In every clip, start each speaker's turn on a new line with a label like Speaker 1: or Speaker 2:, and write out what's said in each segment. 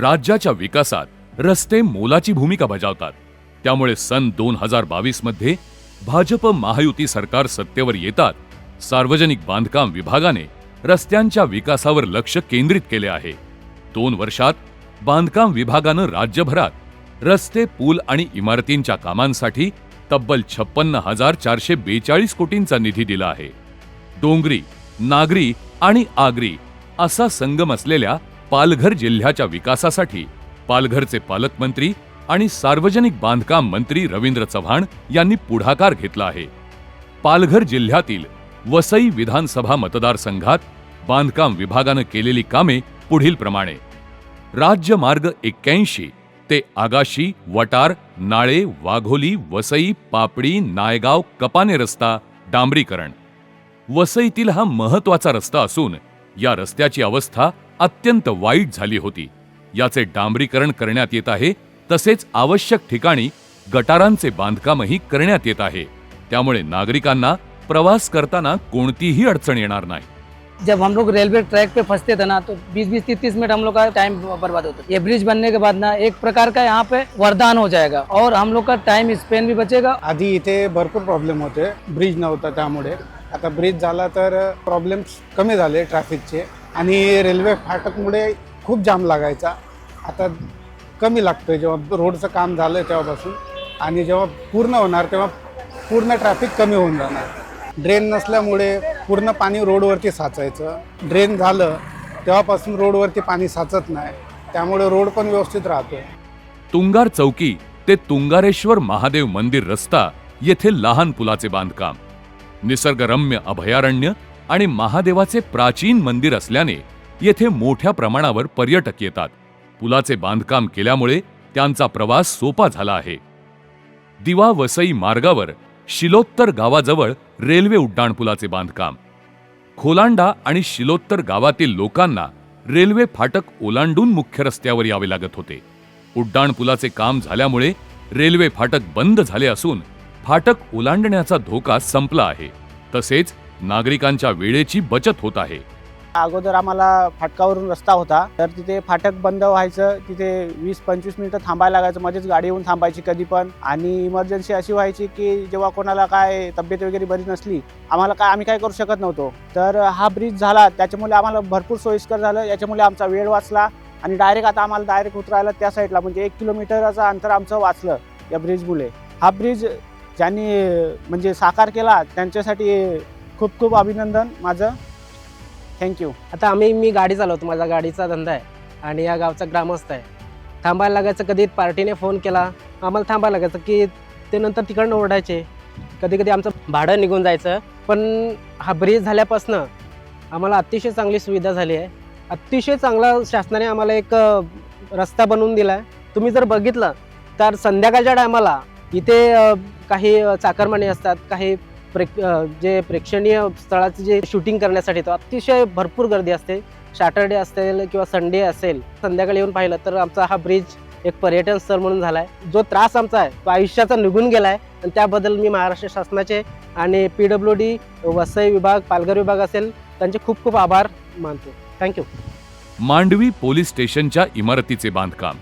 Speaker 1: राज्याच्या विकासात रस्ते मोलाची भूमिका बजावतात. त्यामुळे सन दोन हजार बावीसमध्ये भाजप महायुती सरकार सत्तेवर येतात सार्वजनिक बांधकाम विभागाने रस्त्यांच्या विकासावर लक्ष केंद्रित केले आहे. दोन वर्षात बांधकाम विभागानं राज्यभरात रस्ते पूल आणि इमारतींच्या कामांसाठी तब्बल छप्पन्न हजार चारशे बेचाळीस कोटींचा निधी दिला आहे. डोंगरी नागरी आणि आगरी असा संगम असलेल्या पालघर जिल्ह्याच्या विकासासाठी पालघरचे पालकमंत्री आणि सार्वजनिक बांधकाम मंत्री रवींद्र चव्हाण यांनी पुढाकार घेतला आहे. पालघर जिल्ह्यातील वसई विधानसभा मतदारसंघात बांधकाम विभागानं केलेली कामे पुढील प्रमाणे. राज्य मार्ग एक्क्याऐंशी ते आगाशी वटार नाळे वाघोली वसई पापडी नायगाव कपाने रस्ता डांबरीकरण. वसईतील हा महत्त्वाचा रस्ता असून या रस्त्याची अवस्था अत्यंत वाईट झाली होती. याचे डांबरीकरण करण्यात येत आहे तसेच आवश्यक ठिकाणी गटारांचे बांधकामही करण्यात येत आहे. त्यामुळे नागरिकांना प्रवास करताना कोणतीही अडचण येणार नाही.
Speaker 2: जब हम लोग रेलवे ट्रैक पे फंसते थे ना तो 20-20 30 मिनट हम लोग का टाइम बर्बाद होता था। ये ब्रिज बनने के बाद ना एक प्रकार का यहाँ पे वरदान हो जाएगा और हम लोग का टाइम स्पेन भी बचेगा।
Speaker 3: आधी इथे भरपूर प्रॉब्लेम होते ब्रिज नव्हता त्यामुळे. आता ब्रिज झाला तर प्रॉब्लेम्स कमी झाले ट्रॅफिकचे आणि रेल्वे फाटकमुळे खूप जाम लागायचा. आता कमी लागतोय जेव्हा रोडचं काम झालं तेव्हापासून. आणि जेव्हा पूर्ण होणार तेव्हा पूर्ण ट्रॅफिक कमी होऊन जाणार. ड्रेन नसल्यामुळे पूर्ण पाणी रोडवरती साचायचं. ड्रेन झालं तेव्हापासून रोडवरती पाणी साचत नाही. त्यामुळे रोड पण व्यवस्थित राहतो
Speaker 1: तुंगार चौकी ते तुंगारेश्वर महादेव मंदिर रस्ता येथे लहान पुलाचे बांधकाम. निसर्गरम्य अभयारण्य आणि महादेवाचे प्राचीन मंदिर असल्याने येथे मोठ्या प्रमाणावर पर्यटक येतात. पुलाचे बांधकाम केल्यामुळे त्यांचा प्रवास सोपा झाला आहे. दिवा वसई मार्गावर शिलोत्तर गावाजवळ रेल्वे उड्डाणपुलाचे बांधकाम. खोलांडा आणि शिलोत्तर गावातील लोकांना रेल्वे फाटक ओलांडून मुख्य रस्त्यावर यावे लागत होते. उड्डाणपुलाचे काम झाल्यामुळे रेल्वे फाटक बंद झाले असून फाटक ओलांडण्याचा धोका संपला आहे. तसेच नागरिकांच्या वेळेची बचत होत आहे.
Speaker 4: अगोदर आम्हाला फाटकावरून रस्ता होता तर तिथे फाटक बंद व्हायचं तिथे वीस पंचवीस मिनिटं थांबायला लागायचं मध्येच गाडी येऊन थांबायची कधी पण. आणि इमर्जन्सी अशी व्हायची की जेव्हा कोणाला काय तब्येत वगैरे बरी नसली आम्हाला काय आम्ही काय करू शकत नव्हतो. तर हा ब्रिज झाला त्याच्यामुळे आम्हाला भरपूर सोयीस्कर झालं याच्यामुळे आमचा वेळ वाचला आणि डायरेक्ट आता आम्हाला डायरेक्ट उतरायला त्या साईडला म्हणजे एक किलोमीटरचं अंतर आमचं वाचलं या ब्रिजमुळे हा ब्रिज ज्यांनी म्हणजे साकार केला त्यांच्यासाठी खूप खूप अभिनंदन माझं. थँक्यू
Speaker 5: आता आम्ही मी गाडी चालवतो. माझा गाडीचा धंदा आहे आणि या गावचा ग्रामस्थ आहे. थांबायला लागायचं कधी? पार्टीने फोन केला. आम्हाला थांबायला लागायचं की ते नंतर तिकडनं ओरडायचे. कधी कधी आमचं भाडं निघून जायचं. पण हा ब्रिज झाल्यापासनं आम्हाला अतिशय चांगली सुविधा झाली आहे. अतिशय चांगला शासनाने आम्हाला एक रस्ता बनवून दिला आहे. तुम्ही जर बघितलं तर संध्याकाळच्या टायमाला इथे काही चाकरमाने असतात काही प्रेक जे प्रेक्षणीय स्थळाचे जे शूटिंग करण्यासाठी तो अतिशय भरपूर गर्दी असते. सॅटर्डे असेल किंवा संडे असेल संध्याकाळी येऊन पाहिलं तर आमचा हा ब्रिज एक पर्यटन स्थळ म्हणून झाला आहे जो त्रास आमचा आहे तो आयुष्याचा निघून गेला आहे आणि त्याबद्दल मी महाराष्ट्र शासनाचे आणि पी डब्ल्यू डी वसई विभाग पालघर विभाग असेल त्यांचे खूप खूप आभार मानतो. थँक्यू
Speaker 1: मांडवी पोलीस स्टेशनच्या इमारतीचे बांधकाम.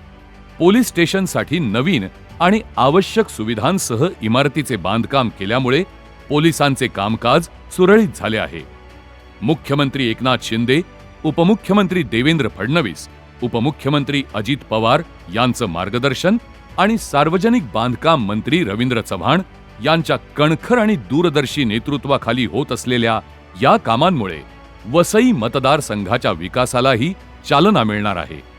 Speaker 1: पोलीस स्टेशनसाठी नवीन आणि आवश्यक सुविधांसह इमारतीचे बांधकाम केल्यामुळे पोलिसांचे कामकाज सुरळीत झाले आहे. मुख्यमंत्री एकनाथ शिंदे उपमुख्यमंत्री देवेंद्र फडणवीस उपमुख्यमंत्री अजित पवार यांचं मार्गदर्शन आणि सार्वजनिक बांधकाम मंत्री रवींद्र चव्हाण यांच्या कणखर आणि दूरदर्शी नेतृत्वाखाली होत असलेल्या या कामांमुळे वसई मतदारसंघाच्या विकासालाही चालना मिळणार आहे.